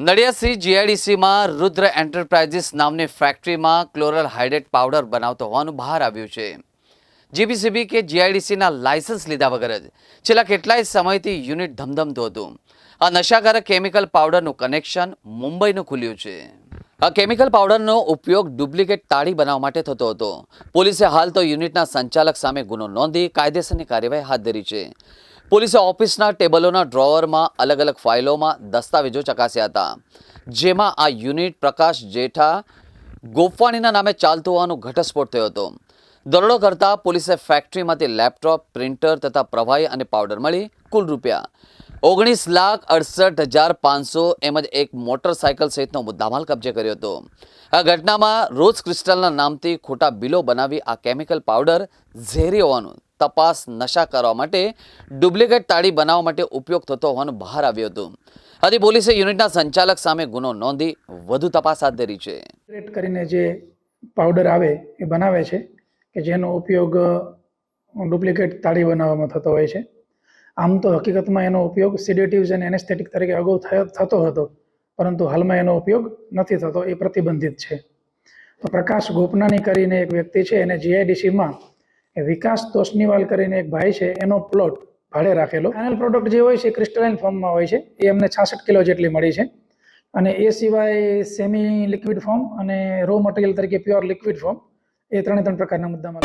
નડિયાદથી જીઆઈડીસીમાં રુદ્ર enterprises નામની ફેક્ટરીમાં ક્લોરલ hydrate powder બનાવતો હોવાનું બહાર આવ્યું છે. જીબીસીબી કે જીઆઈડીસીના લાયસન્સ લીધા વગર જ છેલ્લા કેટલાય સમયથી યુનિટ ધમધમતું હતું. આ નશાકારક કેમિકલ પાવડરનું કનેક્શન મુંબઈનું ખુલ્યું છે. આ કેમિકલ પાવડરનો ઉપયોગ ડુપ્લિકેટ તાળી બનાવવા માટે થતો હતો. પોલીસે હાલ તો યુનિટના સંચાલક સામે ગુનો નોંધી કાયદેસરની કાર્યવાહી હાથ ધરી છે. પોલીસે ઓફિસના ટેબલોના ડ્રોવરમાં અલગ અલગ ફાઇલોમાં દસ્તાવેજો ચકાસ્યા હતા, જેમાં આ યુનિટ પ્રકાશ જેઠા ગોફવાણીના નામે ચાલતું હોવાનો ઘટસ્ફોટ થયો હતો. દરોડો કરતા પોલીસે ફેક્ટરીમાંથી લેપટોપ, પ્રિન્ટર તથા પ્રવાહી અને પાવડર મળી કુલ રૂપિયા ઓગણીસ લાખ અડસઠ હજાર પાંચસો એમજ એક મોટરસાયકલ સહિતનો મુદ્દામાલ કબજે કર્યો હતો. આ ઘટનામાં રોઝ ક્રિસ્ટલના નામથી ખોટા બિલો બનાવી આ કેમિકલ પાવડર ઝેરી હોવાનું તપાસ નશા કરવા માટે ડુપ્લિકેટ તાળી બનાવવા માટે ઉપયોગ થતો હોવાનું બહાર આવ્યું હતું. આથી પોલીસે યુનિટના સંચાલક સામે ગુનો નોંધી વધુ તપાસ હાથ ધરી છે. કરીને જે પાવડર આવે એ બનાવે છે કે જેનો ઉપયોગ ડુપ્લિકેટ તાળી બનાવવામાં થતો હોય છે. આમ તો હકીકતમાં એનો ઉપયોગ સિડેટિવ્સ અને એનેસ્થેટિક તરીકે અગાઉ થતો હતો, પરંતુ હાલમાં એનો ઉપયોગ નથી થતો, એ પ્રતિબંધિત છે. તો પ્રકાશ ગોપનાની કરીને એક વ્યક્તિ છે, એને જીઆઈડીસીમાં વિકાસ તોસનીવાલ કરીને એક ભાઈ છે, એનો પ્લોટ ભાડે રાખેલો. ફાઇનલ પ્રોડક્ટ જે હોય છે ક્રિસ્ટલાઇન ફોર્મમાં હોય છે. એ અમને છાસઠ કિલો જેટલી મળી છે. અને એ સિવાય સેમી લિક્વિડ ફોર્મ અને રો મટીરિયલ તરીકે પ્યોર લિક્વિડ ફોર્મ એ ત્રણે ત્રણ પ્રકારના મુદ્દામાં